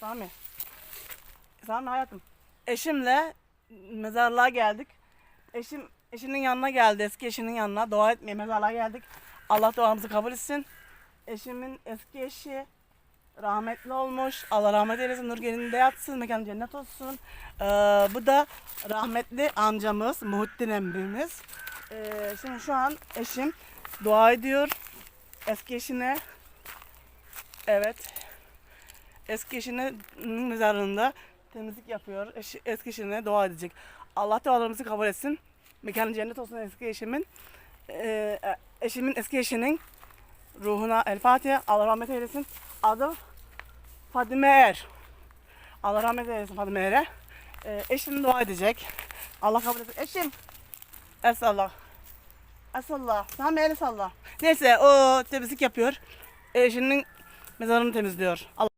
Sami. Sami hayatım. Eşimle mezarlığa geldik. Eşim eşinin yanına geldi. Eski eşinin yanına. Dua etmeye mezarlığa geldik. Allah duamızı kabul etsin. Eşimin eski eşi rahmetli olmuş. Allah rahmet eylesin. Nur gelinde yatsın. Mekanı cennet olsun. Ee, bu da rahmetli amcamız. Muhittin emmimiz. Ee, şimdi şu an eşim dua ediyor. Eski eşine. Evet. Eski eşinin mezarında temizlik yapıyor. Eşi, eski eşine dua edecek. Allah dualarımızı kabul etsin. Mekanı cennet olsun eski eşimin. Ee, eşimin eski eşinin ruhuna El Fatiha. Allah rahmet eylesin. Adı Fadime Er. Allah rahmet eylesin Fadime Er'e. Ee, eşim dua edecek. Allah kabul etsin. Eşim. Esallah. Esallah. Sami el salla. Neyse o temizlik yapıyor. Eşinin mezarını temizliyor. Allah